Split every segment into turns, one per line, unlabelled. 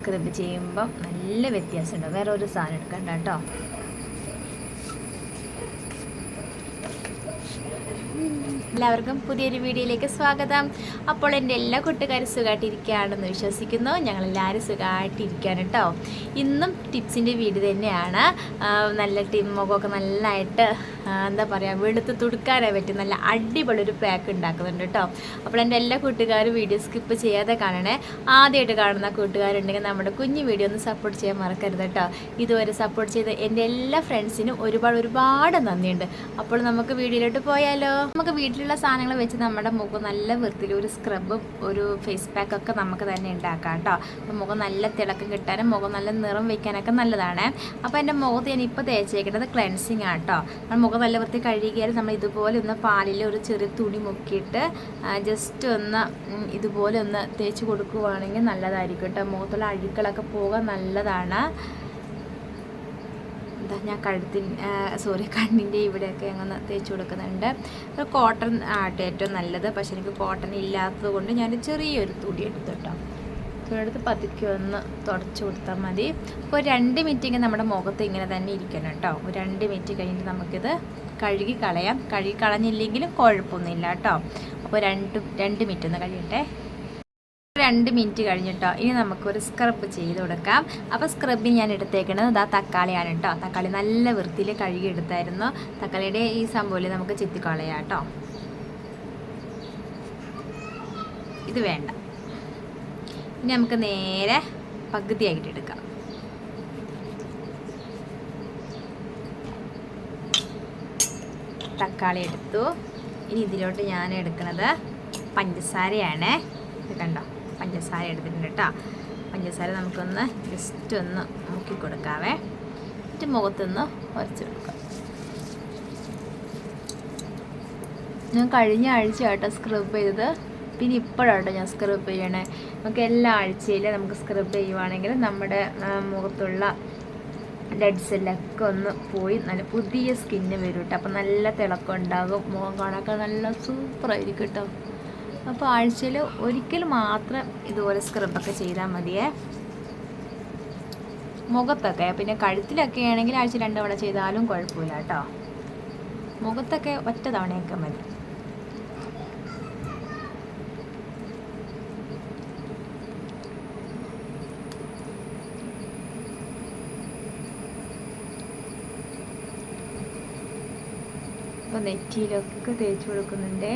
Scrub ചെയ്യുമ്പോൾ നല്ല വ്യത്യാസമുണ്ട്. വേറെ ഒരു സാധനം എടുക്കണ്ട കേട്ടോ. എല്ലാവർക്കും പുതിയൊരു വീഡിയോയിലേക്ക് സ്വാഗതം. അപ്പോൾ എന്റെ എല്ലാ കൂട്ടുകാരും സുഖമായിട്ടിരിക്കുകയാണെന്ന് വിശ്വസിക്കുന്നു. ഞങ്ങളെല്ലാവരും സുഖമായിട്ടിരിക്കുകയാണ് കേട്ടോ. ഇന്നും ടിപ്സിന്റെ വീട് തന്നെയാണ്. നല്ല ടിമ്മൊക്കെ നല്ലതായിട്ട് ആ, എന്താ പറയുക വെളുത്ത് തുടുക്കാനായി പറ്റും നല്ല അടിപൊളി ഒരു പാക്ക് ഉണ്ടാക്കുന്നുണ്ട് കേട്ടോ അപ്പോൾ എന്റെ എല്ലാ കൂട്ടുകാരും വീഡിയോ സ്കിപ്പ് ചെയ്യാതെ കാണണേ. ആദ്യമായിട്ട് കാണുന്ന കൂട്ടുകാരുണ്ടെങ്കിൽ നമ്മുടെ കുഞ്ഞു വീഡിയോ ഒന്ന് സപ്പോർട്ട് ചെയ്യാൻ മറക്കരുത് കേട്ടോ ഇതുവരെ സപ്പോർട്ട് ചെയ്ത എന്റെ എല്ലാ ഫ്രണ്ട്സിനും ഒരുപാട് ഒരുപാട് നന്ദിയുണ്ട്. അപ്പോൾ നമുക്ക് വീഡിയോയിലോട്ട് പോയാലോ? നമുക്ക് വീട്ടിലുള്ള സാധനങ്ങൾ വെച്ച് നമ്മുടെ മുഖം നല്ല വൃത്തിയിൽ ഒരു സ്ക്രബും ഒരു ഫേസ് പാക്കൊക്കെ നമുക്ക് തന്നെ ഉണ്ടാക്കാം കേട്ടോ അപ്പോൾ മുഖം നല്ല തിളക്കം കിട്ടാനും മുഖം നല്ല നിറം വയ്ക്കാനൊക്കെ നല്ലതാണ്. അപ്പോൾ എന്റെ മുഖത്ത് ഞാൻ ഇപ്പോൾ തേച്ചേക്കുന്നത് ക്ലെൻസിങ് ആട്ടോ നമ്മൾ മുഖം നല്ല വൃത്തി കഴുകിയാൽ നമ്മൾ ഇതുപോലെ ഒന്ന് പാലിൽ ഒരു ചെറിയ തുണി മുക്കിയിട്ട് ജസ്റ്റ് ഒന്ന് ഇതുപോലെ ഒന്ന് തേച്ച് കൊടുക്കുവാണെങ്കിൽ നല്ലതായിരിക്കും കേട്ടോ. മുഖത്തുള്ള അഴുക്കളൊക്കെ പോകാൻ നല്ലതാണ്. എന്താ ഞാൻ കഴുത്തിൻ സോറി കണ്ണിന്റെ ഇവിടെയൊക്കെ അങ്ങനെ തേച്ച് കൊടുക്കുന്നുണ്ട്. കോട്ടൺ ആട്ടെ ഏറ്റവും നല്ലത്. പക്ഷെ എനിക്ക് കോട്ടൺ ഇല്ലാത്തത് കൊണ്ട് ഞാൻ ചെറിയൊരു തുണി എടുത്തു കേട്ടോ. തുണിയെടുത്ത് പതുക്കെ ഒന്ന് തുടച്ചു കൊടുത്താൽ മതി. അപ്പോൾ രണ്ട് മിനിറ്റ് ഇങ്ങനെ നമ്മുടെ മുഖത്ത് ഇങ്ങനെ തന്നെ ഇരിക്കണം കേട്ടോ രണ്ട് മിനിറ്റ് കഴിഞ്ഞിട്ട് നമുക്കിത് കഴുകി കളയാം. കഴുകി കളഞ്ഞില്ലെങ്കിലും കുഴപ്പമൊന്നുമില്ല കേട്ടോ അപ്പോൾ രണ്ട് രണ്ട് മിനിറ്റ് ഒന്ന് കഴിയട്ടെ. രണ്ട് മിനിറ്റ് കഴിഞ്ഞിട്ടോ ഇനി നമുക്കൊരു സ്ക്രബ് ചെയ്ത് കൊടുക്കാം. അപ്പോൾ സ്ക്രബ് ഞാൻ എടുത്തേക്കുന്നത് ഇതാ തക്കാളിയാണ് കേട്ടോ തക്കാളി നല്ല വൃത്തിയിൽ കഴുകി എടുത്തായിരുന്നു. തക്കാളിയുടെ ഈ സംഭവം നമുക്ക് ചെത്തിക്കളയാം കേട്ടോ ഇത് വേണ്ട. ഇനി നമുക്ക് നേരെ പകുതിയായിട്ട് എടുക്കാം. തക്കാളി എടുത്തു. ഇനി ഇതിലോട്ട് ഞാൻ എടുക്കുന്നത് പഞ്ചസാരയാണ്. ഇത് കണ്ടോ? പഞ്ചസാര എടുത്തിട്ടുണ്ട് കേട്ടോ. പഞ്ചസാര നമുക്കൊന്ന് ജസ്റ്റ് ഒന്ന് മുക്കി കൊടുക്കാവേ. എന്നിട്ട് മുഖത്തൊന്ന് ഉരച്ച് കൊടുക്കാം. ഞാൻ കഴിഞ്ഞ ആഴ്ച സ്ക്രബ് ചെയ്തത്. പിന്നെ ഇപ്പോഴാണ് ഞാൻ സ്ക്രബ് ചെയ്യണേ. നമുക്ക് എല്ലാ ആഴ്ചയിലും നമുക്ക് സ്ക്രബ് ചെയ്യുവാണെങ്കിൽ നമ്മുടെ മുഖത്തുള്ള ഡെഡ് സെല്ലൊക്കെ ഒന്ന് പോയി നല്ല പുതിയ സ്കിന്ന് വരും കേട്ടോ അപ്പം നല്ല തിളക്കം ഉണ്ടാകും. മുഖം കാണാൻ നല്ല സൂപ്പറായിരിക്കും കേട്ടോ അപ്പോൾ ആഴ്ചയിൽ ഒരിക്കൽ മാത്രം ഇതുപോലെ സ്ക്രബൊക്കെ ചെയ്താൽ മതിയേ. മുഖത്തൊക്കെ പിന്നെ കഴുത്തിലൊക്കെ ആണെങ്കിൽ ആഴ്ച രണ്ട് തവണ ചെയ്താലും കുഴപ്പമില്ല കേട്ടോ മുഖത്തൊക്കെ ഒറ്റ തവണയൊക്കെ മതി അപ്പോൾ നെറ്റിയിലൊക്കെ തേച്ച് കൊടുക്കുന്നുണ്ട്.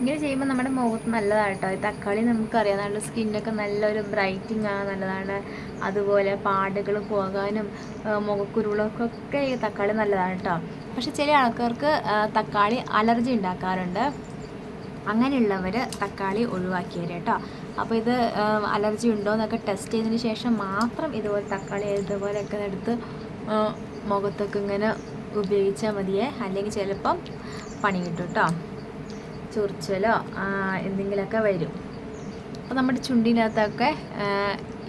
ഇങ്ങനെ ചെയ്യുമ്പോൾ നമ്മുടെ മുഖത്ത് നല്ലതാണ് ഈ തക്കാളി നമുക്കറിയാം നല്ല സ്കിന്നൊക്കെ നല്ലൊരു ബ്രൈറ്റിംഗ് ആണ് നല്ലതാണ്. അതുപോലെ പാടുകൾ പോകാനും മുഖക്കുരുളൊക്കെ ഈ തക്കാളി നല്ലതാണ് കേട്ടോ പക്ഷെ ചില ആൾക്കാർക്ക് തക്കാളി അലർജി ഉണ്ടാക്കാറുണ്ട്. അങ്ങനെയുള്ളവർ തക്കാളി ഒഴിവാക്കിയത് കേട്ടോ. അപ്പോൾ ഇത് അലർജി ഉണ്ടോ എന്നൊക്കെ ടെസ്റ്റ് ചെയ്തതിന് ശേഷം മാത്രം ഇതുപോലെ തക്കാളി ഇതുപോലെയൊക്കെ എടുത്ത് മുഖത്തൊക്കെ ഇങ്ങനെ ഉപയോഗിച്ചാൽ മതിയേ. അല്ലെങ്കിൽ ചിലപ്പം പണി കിട്ടും കേട്ടോ. ചൊറിച്ചലോ എന്തെങ്കിലുമൊക്കെ വരും. അപ്പോൾ നമ്മുടെ ചുണ്ടിനകത്തൊക്കെ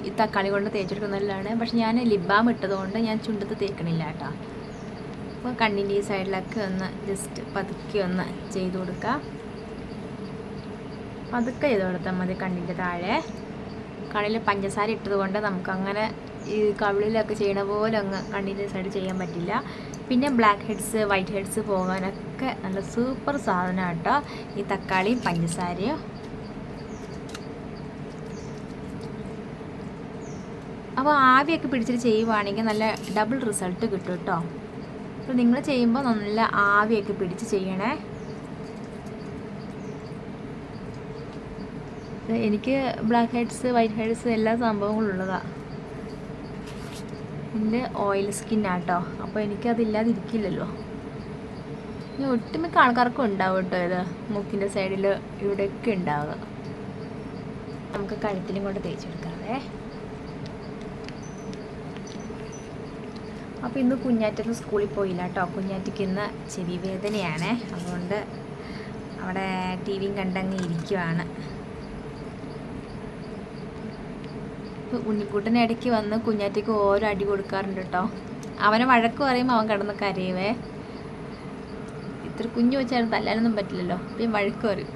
ഈ തക്കാളി കൊണ്ട് തേച്ചെടുക്കുന്ന നല്ലതാണ് പക്ഷെ ഞാൻ ലിബാം ഇട്ടതുകൊണ്ട് ഞാൻ ചുണ്ടത്ത് തേക്കണില്ല കേട്ടോ. അപ്പോൾ കണ്ണിന്റെ ഈ സൈഡിലൊക്കെ ഒന്ന് ജസ്റ്റ് പതുക്കി ഒന്ന് ചെയ്ത് കൊടുക്കാം. പതുക്കെ ചെയ്ത് കൊടുത്താൽ മതി കണ്ണിന്റെ താഴെ. കണ്ണിൽ പഞ്ചസാര ഇട്ടതുകൊണ്ട് നമുക്കങ്ങനെ ഈ കവിളിലൊക്കെ ചെയ്യണ പോലെ അങ്ങ് കണ്ണിന്റെ സൈഡ് ചെയ്യാൻ പറ്റില്ല. പിന്നെ ബ്ലാക്ക് ഹെഡ്സ് വൈറ്റ് ഹെഡ്സ് പോകാനൊക്കെ നല്ല സൂപ്പർ സാധനം കേട്ടോ ഈ തക്കാളിയും പഞ്ചസാരയും. അപ്പോൾ ആവിയൊക്കെ പിടിച്ചിട്ട് ചെയ്യുവാണെങ്കിൽ നല്ല ഡബിൾ റിസൾട്ട് കിട്ടും കേട്ടോ അപ്പോൾ നിങ്ങൾ ചെയ്യുമ്പോൾ നല്ല ആവിയൊക്കെ പിടിച്ച് ചെയ്യണേ. എനിക്ക് ബ്ലാക്ക് ഹെഡ്സ് വൈറ്റ് ഹെഡ്സ് എല്ലാ സംഭവങ്ങളും ഉള്ളതാണ് എന്റെ ഓയിൽ സ്കിന്നാട്ടോ അപ്പോൾ എനിക്കതില്ലാതിരിക്കില്ലല്ലോ. ഇനി ഒട്ടുമിക്ക ആൾക്കാർക്കും ഉണ്ടാവും കേട്ടോ ഇത്. മൂക്കിന്റെ സൈഡിൽ ഇവിടെയൊക്കെ ഉണ്ടാവുക. നമുക്ക് കഴുത്തിലും കൊണ്ട് തേച്ചെടുക്കാവേ. അപ്പോൾ ഇന്ന് കുഞ്ഞാറ്റൊന്നും സ്കൂളിൽ പോയില്ല കേട്ടോ കുഞ്ഞാറ്റയ്ക്ക് ഇന്ന് ചെവി വേദനയാണ്. അതുകൊണ്ട് അവിടെ ടി വിയും കണ്ടങ്ങ് ഇരിക്കുവാണ്. ഉണ്ണിക്കുട്ടൻ ഇടയ്ക്ക് വന്ന് കുഞ്ഞാറ്റയ്ക്ക് ഓരോ അടി കൊടുക്കാറുണ്ട് കേട്ടോ. അവനെ വഴക്ക് പറയുമ്പോൾ അവൻ കിടന്ന് കരയുവേ. ഇത്ര കുഞ്ഞു വെച്ചാലും തല്ലാനൊന്നും പറ്റില്ലല്ലോ. പിന്നെ വഴക്ക് പറയും.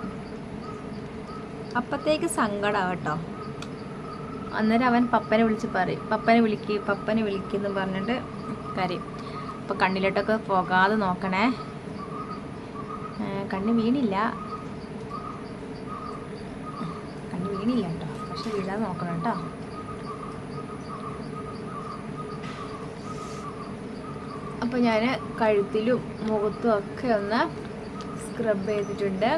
അപ്പത്തേക്ക് സങ്കടമാണ് കേട്ടോ. അന്നേരം അവൻ പപ്പനെ വിളിച്ച് പറയും. പപ്പനെ വിളിക്ക് പപ്പനെ വിളിക്കുന്നു പറഞ്ഞിട്ട് കരയും. അപ്പോൾ കണ്ണിലോട്ടൊക്കെ പോകാതെ നോക്കണേ. കണ്ണ് വീണില്ല. കണ്ണ് വീണില്ല കേട്ടോ. പക്ഷെ വീഴാതെ നോക്കണം കേട്ടോ. അപ്പോൾ ഞാൻ കഴുത്തിലും മുഖത്തും ഒക്കെ ഒന്ന് സ്ക്രബ് ചെയ്തിട്ടുണ്ട്.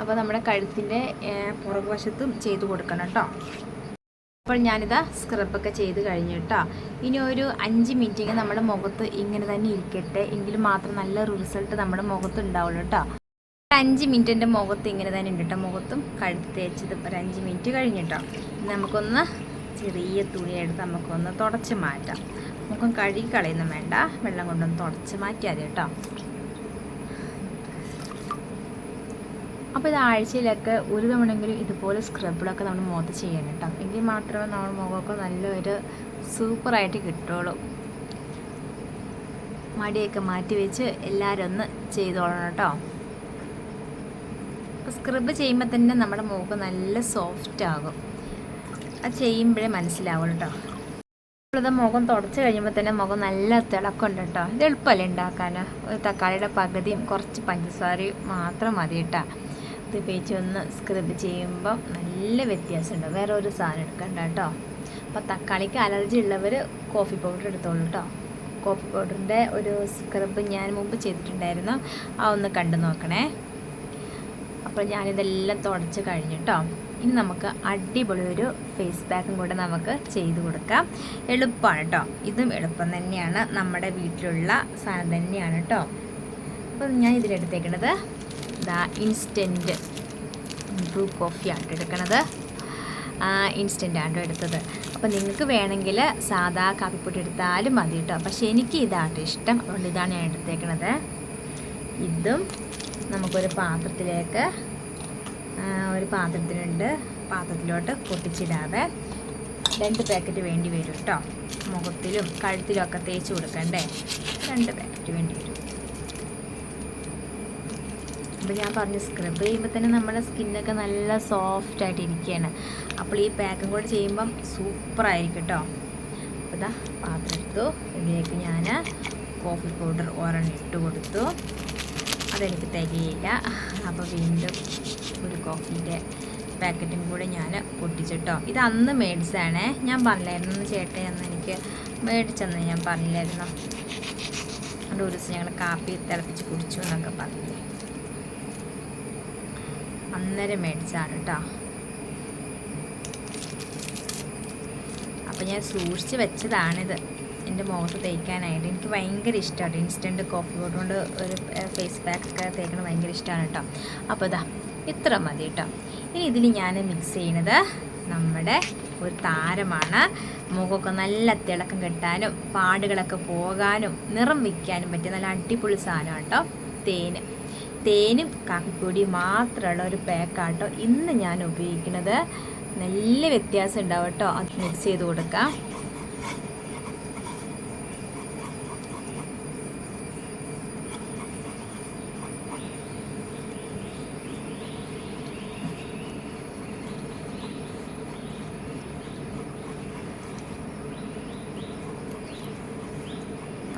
അപ്പോൾ നമ്മുടെ കഴുത്തിന്റെ പുറകുവശത്തും ചെയ്ത് കൊടുക്കണം കേട്ടോ അപ്പോൾ ഞാനിതാ സ്ക്രബൊക്കെ ചെയ്ത് കഴിഞ്ഞു കേട്ടോ ഇനി ഒരു അഞ്ച് മിനിറ്റ് നമ്മുടെ മുഖത്ത് ഇങ്ങനെ തന്നെ ഇരിക്കട്ടെ. എങ്കിൽ മാത്രം നല്ല റിസൾട്ട് നമ്മുടെ മുഖത്ത് ഉണ്ടാവുള്ളൂ കേട്ടോ അഞ്ച് മിനിറ്റ് എന്റെ മുഖത്ത് ഇങ്ങനെ തന്നെ ഉണ്ട് കേട്ടോ മുഖത്തും കഴുത്ത് തേച്ചത് ഒരു അഞ്ച് മിനിറ്റ് കഴിഞ്ഞിട്ടോ നമുക്കൊന്ന് ചെറിയ തുണിയെടുത്ത് നമുക്കൊന്ന് തുടച്ച് മാറ്റാം. മുഖം കഴുകി കളയൊന്നും വേണ്ട. വെള്ളം കൊണ്ടൊന്ന് തുടച്ച് മാറ്റിയാൽ മതി കേട്ടോ. അപ്പോൾ ഇത് ആഴ്ചയിലൊക്കെ ഒരു തവണയെങ്കിലും ഇതുപോലെ സ്ക്രബിളൊക്കെ നമ്മൾ മുഖത്ത് ചെയ്യണം കേട്ടോ. എങ്കിൽ മാത്രമേ നമ്മുടെ മുഖമൊക്കെ നല്ലൊരു സൂപ്പറായിട്ട് കിട്ടുള്ളൂ. മടിയൊക്കെ മാറ്റി വെച്ച് എല്ലാവരും ഒന്ന് ചെയ്തോളണം കേട്ടോ. സ്ക്രബ് ചെയ്യുമ്പോൾ തന്നെ നമ്മുടെ മുഖം നല്ല സോഫ്റ്റ് ആകും. അത് ചെയ്യുമ്പോഴേ മനസ്സിലാവുള്ളൂ കേട്ടോ. നമ്മളിത് മുഖം തുടച്ച് കഴിയുമ്പോൾ തന്നെ മുഖം നല്ല തിളക്കമുണ്ട് കേട്ടോ ഇത് എളുപ്പമല്ലേ ഉണ്ടാക്കാൻ തക്കാളിയുടെ പകുതിയും കുറച്ച് പഞ്ചസാരയും മാത്രം മതി കേട്ടോ ഇത് പേച്ച് ഒന്ന് സ്ക്രബ് ചെയ്യുമ്പോൾ നല്ല വ്യത്യാസമുണ്ട്. വേറെ ഒരു സാധനം എടുക്കണ്ട കേട്ടോ അപ്പോൾ തക്കാളിക്ക് അലർജി ഉള്ളവർ കോഫി പൗഡർ എടുത്തോളൂ കേട്ടോ കോഫി പൗഡറിന്റെ ഒരു സ്ക്രബ് ഞാൻ മുമ്പ് ചെയ്തിട്ടുണ്ടായിരുന്നു. ആ ഒന്ന് കണ്ടു നോക്കണേ. അപ്പോൾ ഞാനിതെല്ലാം തുടച്ച് കഴിഞ്ഞു കേട്ടോ ഇനി നമുക്ക് അടിപൊളി ഒരു ഫേസ് പാക്കും കൂടെ നമുക്ക് ചെയ്ത് കൊടുക്കാം. എളുപ്പമാണ് കേട്ടോ ഇതും എളുപ്പം തന്നെയാണ്. നമ്മുടെ വീട്ടിലുള്ള സാധനം തന്നെയാണ് കേട്ടോ അപ്പോൾ ഞാൻ ഇതിലെടുത്തേക്കണത് ദ ഇൻസ്റ്റന്റ് ബ്രൂ കോഫിയാണ് എടുക്കണത്. ഇൻസ്റ്റന്റ് ആണ് എടുത്തത്. അപ്പോൾ നിങ്ങൾക്ക് വേണമെങ്കിൽ സാധാ കാപ്പിപ്പൊടി എടുത്താലും മതി കേട്ടോ പക്ഷേ എനിക്ക് ഇതാണ് ഇഷ്ടം. അതുകൊണ്ട് ഇതാണ് ഞാൻ എടുത്തേക്കണത്. ഇതും നമുക്കൊരു പാത്രത്തിലേക്ക് ഒരു പാത്രത്തിലുണ്ട് പാത്രത്തിലോട്ട് പൊട്ടിച്ചിടാതെ രണ്ട് പാക്കറ്റ് വേണ്ടി വരും കേട്ടോ മുഖത്തിലും കഴുത്തിലും ഒക്കെ തേച്ച് കൊടുക്കണ്ടേ? രണ്ട് പാക്കറ്റ് വേണ്ടി വരും. അപ്പോൾ ഞാൻ പറഞ്ഞു സ്ക്രബ് ചെയ്യുമ്പോൾ തന്നെ നമ്മുടെ സ്കിന്നൊക്കെ നല്ല സോഫ്റ്റ് ആയിട്ട് ഇരിക്കുകയാണ്. അപ്പോൾ ഈ പാക്കും കൂടെ ചെയ്യുമ്പം സൂപ്പറായിരിക്കും കേട്ടോ അപ്പോൾ ഇതാ പാത്രം എടുത്തു. ഇതിലേക്ക് ഞാൻ കോഫി പൗഡർ ഒരെണ്ണം ഇട്ട് കൊടുത്തു. അതെനിക്ക് തികയില്ല. അപ്പോൾ വീണ്ടും ഒരു കോഫീന്റെ പാക്കറ്റും കൂടെ ഞാൻ പൊട്ടിച്ചിട്ടോ. ഇത് അന്ന് മേടിച്ചതാണേ. ഞാൻ പറഞ്ഞില്ലായിരുന്നു ചേട്ടൻ അന്ന് എനിക്ക് മേടിച്ചെന്ന് ഞാൻ പറഞ്ഞില്ലായിരുന്നു. അതുകൊണ്ട് ഒരു ദിവസം ഞങ്ങൾ കാപ്പി തിളപ്പിച്ച് കുടിച്ചു എന്നൊക്കെ പറഞ്ഞു അന്നേരം മേടിച്ചാണ് കേട്ടോ അപ്പോൾ ഞാൻ സൂക്ഷിച്ച് വെച്ചതാണിത്. എന്റെ മുഖത്ത് തേക്കാനായിട്ട്. എനിക്ക് ഭയങ്കര ഇഷ്ടമാണ് ഇൻസ്റ്റന്റ് കോഫി കൊണ്ട് ഒരു ഫേസ് പാക്ക് ഒക്കെ തേക്കണത് ഭയങ്കര ഇഷ്ടമാണ് കേട്ടോ അപ്പോൾ ഇതാ ഇത്ര മതി കേട്ടോ. ഇനി ഇതിൽ ഞാൻ മിക്സ് ചെയ്യുന്നത് നമ്മുടെ ഒരു താരമാണ്. മുഖമൊക്കെ നല്ല തിളക്കം കിട്ടാനും പാടുകളൊക്കെ പോകാനും നിറം വയ്ക്കാനും പറ്റിയ നല്ല അടിപൊളി സാധനമാണ് കേട്ടോ. തേന്. തേനും കാപ്പിപ്പൊടിയും മാത്രമുള്ള ഒരു പാക്കാട്ടോ ഇന്ന് ഞാൻ ഉപയോഗിക്കുന്നത്. നല്ല വ്യത്യാസം ഉണ്ടാവും കേട്ടോ. അത് മിക്സ് ചെയ്ത് കൊടുക്കാം.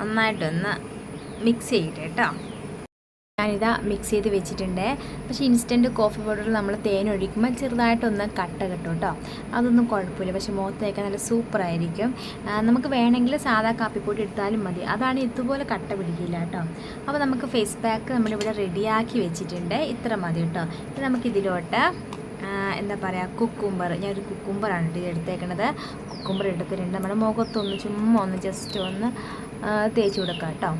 നന്നായിട്ടൊന്ന് മിക്സ് ചെയ്യട്ടെ കേട്ടോ. ഞാനിതാ മിക്സ് ചെയ്ത് വെച്ചിട്ടുണ്ട്. പക്ഷേ ഇൻസ്റ്റന്റ് കോഫി പൗഡറിൽ നമ്മൾ തേൻ ഒഴിക്കുമ്പോൾ ചെറുതായിട്ടൊന്ന് കട്ട കിട്ടും കേട്ടോ. അതൊന്നും കുഴപ്പമില്ല. പക്ഷേ മുഖത്ത് തേക്കാൻ നല്ല സൂപ്പറായിരിക്കും നമുക്ക് വേണമെങ്കിൽ സാധാ കാപ്പിപ്പൊടി എടുത്താലും മതി. അതാണ് ഇതുപോലെ കട്ട പിടിക്കില്ല കേട്ടോ. അപ്പോൾ നമുക്ക് ഫേസ് പാക്ക് നമ്മളിവിടെ റെഡിയാക്കി വെച്ചിട്ടുണ്ട്. ഇത്ര മതി കേട്ടോ. ഇത് നമുക്കിതിലോട്ട് എന്താ പറയുക കുക്കുംബർ ഞാനൊരു കുക്കുംബറാണ് എടുത്തേക്കണത്. കുക്കുംബർ എടുത്തിട്ടുണ്ട്. നമ്മുടെ മുഖത്തൊന്ന് ചുമ്മാ ഒന്ന് ജസ്റ്റ് ഒന്ന് തേച്ച് കൊടുക്കാം കേട്ടോ.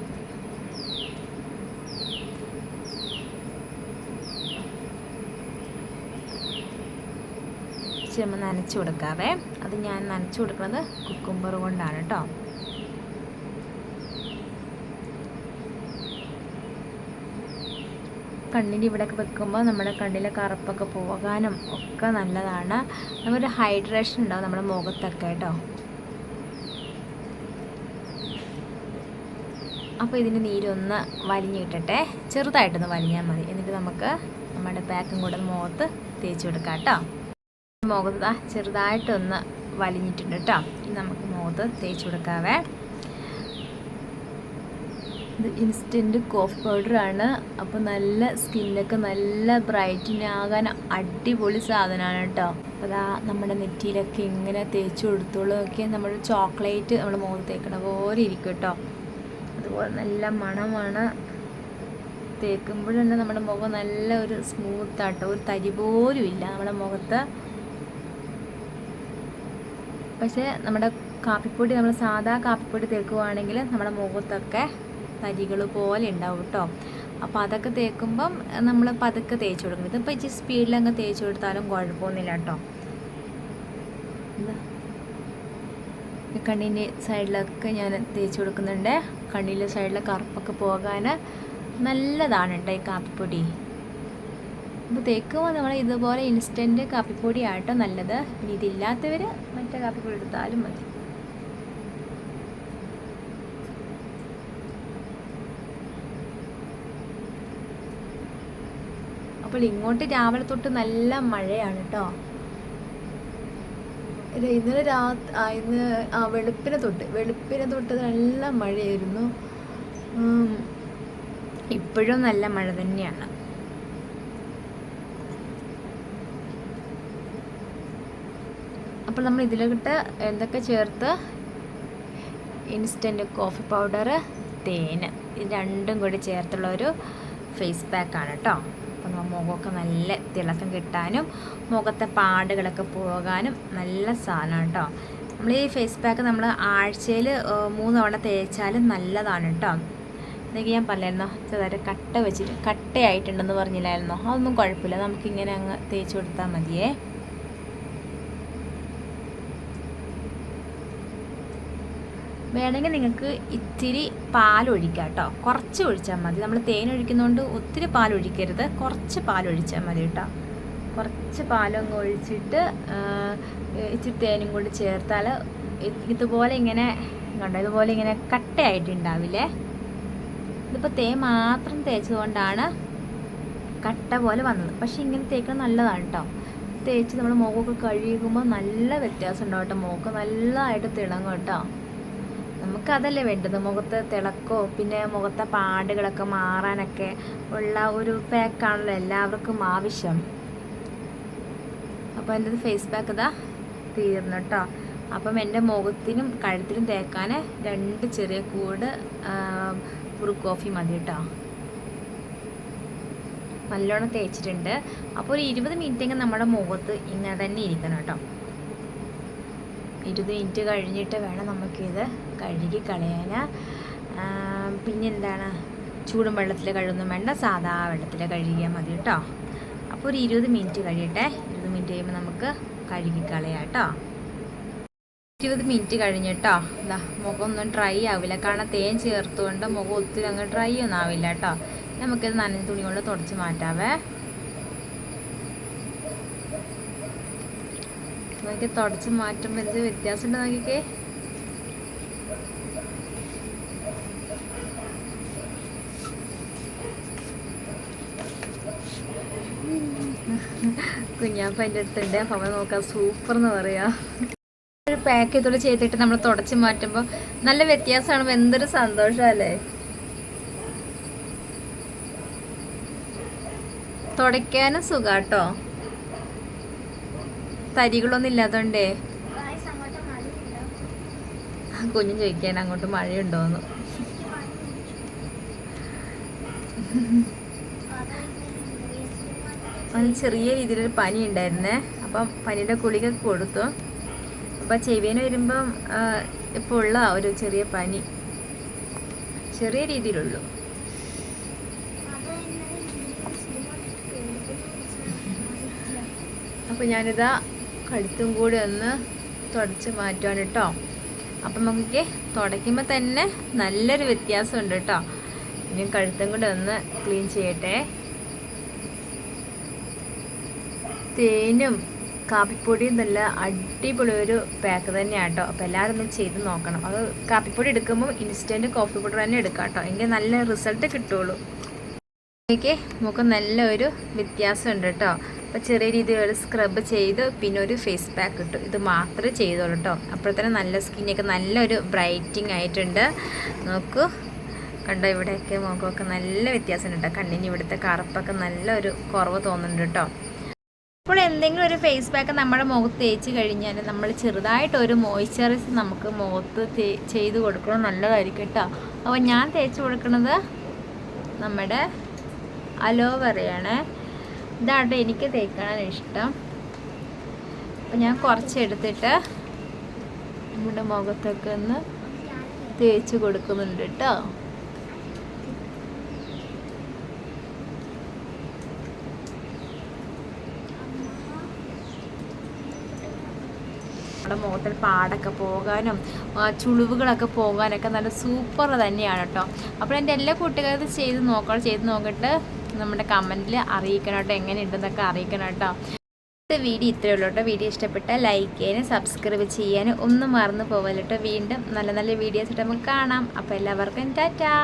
ചുമ നനച്ചു കൊടുക്കാവേ. അത് ഞാൻ നനച്ചു കൊടുക്കുന്നത് കുക്കുംബർ കൊണ്ടാണ് കേട്ടോ. കണ്ണിന്റെ ഇവിടെയൊക്കെ വെക്കുമ്പോൾ നമ്മുടെ കണ്ണിലെ കറുപ്പൊക്കെ പോകാനും ഒക്കെ നല്ലതാണ്. നമ്മുടെ ഹൈഡ്രേഷൻ ഉണ്ടാവും നമ്മുടെ മുഖത്തൊക്കെ കേട്ടോ. അപ്പോൾ ഇതിന്റെ നീരൊന്ന് വലിഞ്ഞ് ചെറുതായിട്ടൊന്ന് വലിഞ്ഞാൽ മതി. എന്നിട്ട് നമുക്ക് നമ്മുടെ പാക്കും കൂടെ മുഖത്ത് തേച്ച് കൊടുക്കാം കേട്ടോ. മുഖത്ത് ചെറുതായിട്ടൊന്ന് വലിഞ്ഞിട്ടുണ്ട് കേട്ടോ. ഇനി നമുക്ക് മുഖത്ത് തേച്ച് കൊടുക്കാവേ. ഇത് ഇൻസ്റ്റന്റ് കോഫ് പൗഡറാണ് അപ്പോൾ നല്ല സ്കിന്നൊക്കെ നല്ല ബ്രൈറ്റിനാകാൻ അടിപൊളി സാധനമാണ് കേട്ടോ. അപ്പോൾ അതാ നമ്മുടെ നെറ്റിയിലൊക്കെ ഇങ്ങനെ തേച്ച് കൊടുത്തോളൂ. ഒക്കെ നമ്മൾ ചോക്ലേറ്റ് നമ്മുടെ മുഖത്ത് തേക്കണ പോലെ ഇരിക്കും കേട്ടോ. നല്ല മണമാണ്. തേക്കുമ്പോൾ തന്നെ നമ്മുടെ മുഖം നല്ല ഒരു സ്മൂത്താട്ടോ ഒരു തരി പോലും ഇല്ല നമ്മുടെ മുഖത്ത്. പക്ഷേ നമ്മുടെ കാപ്പിപ്പൊടി നമ്മൾ സാധാ കാപ്പിപ്പൊടി തേക്കുവാണെങ്കിൽ നമ്മുടെ മുഖത്തൊക്കെ തരികൾ പോലെ ഉണ്ടാവും കേട്ടോ. അപ്പോൾ അതൊക്കെ തേക്കുമ്പം നമ്മൾ പതുക്കെ തേച്ച് കൊടുക്കണം. ഇതിപ്പോൾ ഇച്ചിരി സ്പീഡിൽ അങ്ങ് തേച്ച് കൊടുത്താലും കുഴപ്പമൊന്നുമില്ല കേട്ടോ. ഈ കണ്ണിന്റെ സൈഡിലൊക്കെ ഞാൻ തേച്ച് കൊടുക്കുന്നുണ്ട്. കണ്ണിന്റെ സൈഡിലെ കറുപ്പൊക്കെ പോകാൻ നല്ലതാണ് കേട്ടോ ഈ കാപ്പിപ്പൊടി. അപ്പോൾ തേക്കുമ്പോൾ നമ്മൾ ഇതുപോലെ ഇൻസ്റ്റന്റ് കാപ്പിപ്പൊടി ആട്ടോ നല്ലത്. ഇനി ഇതില്ലാത്തവർ മറ്റേ കാപ്പിപ്പൊടി എടുത്താലും മതി. അപ്പോൾ ഇങ്ങോട്ട് രാവിലെ തൊട്ട് നല്ല മഴയാണ് കേട്ടോ. ഇന്നലെ രാത് ആ, ഇന്ന് ആ വെളുപ്പിനെ തൊട്ട് വെളുപ്പിനെ തൊട്ട് നല്ല മഴയായിരുന്നു. ഇപ്പോഴും നല്ല മഴ തന്നെയാണ്. അപ്പോൾ നമ്മൾ ഇതിലോട്ട് എന്തൊക്കെ ചേർത്ത്? ഇൻസ്റ്റന്റ് കോഫി പൗഡർ തേൻ ഇത് രണ്ടും കൂടി ചേർത്തുള്ള ഒരു ഫേസ് പാക്കാണ് കേട്ടോ. നമ്മൾ മുഖമൊക്കെ നല്ല തിളക്കം കിട്ടാനും മുഖത്തെ പാടുകളൊക്കെ പോകാനും നല്ല സാധനമാണ് കേട്ടോ. നമ്മൾ ഈ ഫേസ് പാക്ക് നമ്മൾ ആഴ്ചയിൽ മൂന്ന് തവണ തേച്ചാലും നല്ലതാണ് കേട്ടോ. എന്നൊക്കെ ഞാൻ പറഞ്ഞായിരുന്നു ചെറുതായിട്ട് കട്ട വെച്ചിട്ട് കട്ടയായിട്ടുണ്ടെന്ന് പറഞ്ഞില്ലായിരുന്നോ? അതൊന്നും കുഴപ്പമില്ല. നമുക്കിങ്ങനെ അങ്ങ് തേച്ച് കൊടുത്താൽ മതിയേ. വേണമെങ്കിൽ നിങ്ങൾക്ക് ഇത്തിരി പാലൊഴിക്കാം കേട്ടോ കുറച്ച് ഒഴിച്ചാൽ മതി. നമ്മൾ തേൻ ഒഴിക്കുന്നതുകൊണ്ട് ഒത്തിരി പാൽ ഒഴിക്കരുത് കുറച്ച് പാൽ ഒഴിച്ചാൽ മതി കേട്ടോ. കുറച്ച് പാലങ്ങ് ഒഴിച്ചിട്ട് ഇച്ചിരി തേനും കൂടി ചേർത്താൽ ഇതുപോലെ ഇങ്ങനെ കണ്ടോ ഇതുപോലെ ഇങ്ങനെ കട്ടയായിട്ടുണ്ടാവില്ലേ? ഇതിപ്പോൾ തേൻ മാത്രം തേച്ചതുകൊണ്ടാണ് കട്ട പോലെ വന്നത്. പക്ഷേ ഇങ്ങനെ തേക്കുന്നത് നല്ലതാണ് കേട്ടോ. തേച്ച് നമ്മൾ മുഖമൊക്കെ കഴുകുമ്പോൾ നല്ല വ്യത്യാസം ഉണ്ടാവും കേട്ടോ. മുഖം നല്ലതായിട്ട് തിളങ്ങും കേട്ടോ. നമുക്കതല്ലേ വേണ്ടത്? മുഖത്ത് തിളക്കോ പിന്നെ മുഖത്തെ പാടുകളൊക്കെ മാറാനൊക്കെ ഉള്ള ഒരു പാക്കാണല്ലോ എല്ലാവർക്കും ആവശ്യം. അപ്പോൾ എന്റെ ഫേസ് പാക്ക് ഇതാ തീർന്നു കേട്ടോ അപ്പം എന്റെ മുഖത്തിനും കഴുത്തിനും തേക്കാൻ രണ്ട് ചെറിയ കൂട് ഒരു കോഫി മതി കേട്ടോ നല്ലോണം തേച്ചിട്ടുണ്ട്. അപ്പോൾ ഒരു ഇരുപത് മിനിറ്റെങ്കിലും നമ്മുടെ മുഖത്ത് ഇങ്ങനെ തന്നെ ഇരിക്കണം കേട്ടോ ഇരുപത് മിനിറ്റ് കഴിഞ്ഞിട്ട് വേണം നമുക്കിത് കഴുകി കളയാൻ. പിന്നെന്താണ് ചൂടും വെള്ളത്തിൽ കഴുകുന്നും വേണ്ട സാധാ വെള്ളത്തിൽ കഴുകിയാൽ മതി കേട്ടോ. അപ്പോൾ ഒരു ഇരുപത് മിനിറ്റ് കഴിയട്ടെ. ഇരുപത് മിനിറ്റ് കഴിയുമ്പോൾ നമുക്ക് കഴുകി കളയാം കേട്ടോ. ഇരുപത് മിനിറ്റ് കഴിഞ്ഞിട്ടോ എന്താ മുഖം ഒന്നും ഡ്രൈ ആവില്ല. കാരണം തേൻ ചേർത്തുകൊണ്ട് മുഖം ഒത്തിരി അങ്ങ് ഡ്രൈ ഒന്നും ആവില്ല കേട്ടോ. നമുക്കിത് നനഞ്ഞ തുണി കൊണ്ട് തുടച്ച് മാറ്റാവേ. നോക്കി തുടച്ച് മാറ്റുമ്പോൾ എന്ത് വ്യത്യാസമുണ്ട് നോക്കിക്കേ. കുഞ്ഞാപ്പ എന്റെ അടുത്തുണ്ട്. അവൾ നോക്കാം സൂപ്പർ എന്ന് പറയാ. ഒരു പാക്ക് ചെയ്തോടെ ചെയ്തിട്ട് നമ്മൾ തുടച്ച് മാറ്റുമ്പോൾ നല്ല വ്യത്യാസമാണ് എന്തൊരു സന്തോഷമല്ലേ തുടയ്ക്കാനും സുഖാട്ടോ. തരികളൊന്നും ഇല്ലാത്തോണ്ടേ. കുഞ്ഞു ചോദിക്കാൻ അങ്ങോട്ട് മഴയുണ്ടോന്ന്? അവന് ചെറിയ രീതിയിലൊരു പനി ഉണ്ടായിരുന്നേ. അപ്പം പനിയുടെ ഗുളിക കൊടുത്തു. അപ്പം ചെവിന് വരുമ്പം ഇപ്പോൾ ഉള്ള ഒരു ചെറിയ പനി. ചെറിയ രീതിയിലുള്ളൂ. അപ്പോൾ ഞാനിതാ കഴുത്തും കൂടി ഒന്ന് തുടച്ച് മാറ്റുവാണ് കേട്ടോ അപ്പം നമുക്ക് തുടയ്ക്കുമ്പോൾ തന്നെ നല്ലൊരു വ്യത്യാസമുണ്ട് കേട്ടോ ഇനി കഴുത്തും കൂടെ ഒന്ന് ക്ലീൻ ചെയ്യട്ടെ. തേനും കാപ്പിപ്പൊടിയും നല്ല അടിപൊളി ഒരു പാക്ക് തന്നെയാണ് കേട്ടോ അപ്പോൾ എല്ലാവരും ഒന്ന് ചെയ്ത് നോക്കണം. അത് കാപ്പിപ്പൊടി എടുക്കുമ്പോൾ ഇൻസ്റ്റന്റ് കോഫി പൗഡർ തന്നെ എടുക്കാം കേട്ടോ എങ്കിൽ നല്ല റിസൾട്ട് കിട്ടുള്ളൂ. എനിക്ക് നമുക്ക് നല്ല ഒരു വ്യത്യാസമുണ്ട് കേട്ടോ അപ്പോൾ ചെറിയ രീതിയിൽ സ്ക്രബ് ചെയ്ത് പിന്നെ ഒരു ഫേസ് പാക്ക് ഇട്ടു. ഇത് മാത്രമേ ചെയ്തോളൂ കേട്ടോ അപ്പോഴത്തേനും നല്ല സ്കിന്നൊക്കെ നല്ലൊരു ബ്രൈറ്റിംഗ് ആയിട്ടുണ്ട്. നോക്കൂ. കണ്ടോ ഇവിടെയൊക്കെ മുഖമൊക്കെ നല്ല വ്യത്യാസമുണ്ട് കേട്ടോ കണ്ണിന് ഇവിടുത്തെ കറുപ്പൊക്കെ നല്ലൊരു കുറവ് തോന്നുന്നുണ്ട് കേട്ടോ അപ്പോൾ എന്തെങ്കിലും ഒരു ഫേസ് പാക്ക് നമ്മുടെ മുഖത്ത് തേച്ച് കഴിഞ്ഞാൽ നമ്മൾ ചെറുതായിട്ട് ഒരു മോയ്സ്ചറൈസ് നമുക്ക് മുഖത്ത് ചെയ്ത് കൊടുക്കണം നല്ലതായിരിക്കും കേട്ടോ അപ്പോൾ ഞാൻ തേച്ച് കൊടുക്കുന്നത് നമ്മുടെ അലോവെറയാണ് ഇതാണ് എനിക്ക് തേക്കാൻ ഇഷ്ടം. അപ്പോൾ ഞാൻ കുറച്ച് എടുത്തിട്ട് നമ്മുടെ മുഖത്തൊക്കെ ഒന്ന് തേച്ച് കൊടുക്കുന്നുണ്ട് കേട്ടോ നമ്മുടെ മുഖത്തിൽ പാടൊക്കെ പോകാനും ചുളിവുകളൊക്കെ പോകാനൊക്കെ നല്ല സൂപ്പർ തന്നെയാണ് കേട്ടോ അപ്പോൾ എന്റെ എല്ലാ കൂട്ടുകാരും ചെയ്ത് നോക്കണം ചെയ്ത് നോക്കിയിട്ട് നമ്മുടെ കമന്റിൽ അറിയിക്കണം കേട്ടോ എങ്ങനെയുണ്ടെന്നൊക്കെ അറിയിക്കണം കേട്ടോ വീഡിയോ ഇത്രയേ ഉള്ളൂ കേട്ടോ. വീഡിയോ ഇഷ്ടപ്പെട്ടാൽ ലൈക്ക് ചെയ്യാനും സബ്സ്ക്രൈബ് ചെയ്യാനും ഒന്നും മറന്നു പോകല്ലോ വീണ്ടും നല്ല നല്ല വീഡിയോസ് ഇട്ട് നമുക്ക് കാണാം. അപ്പോൾ എല്ലാവർക്കും ടാറ്റാ.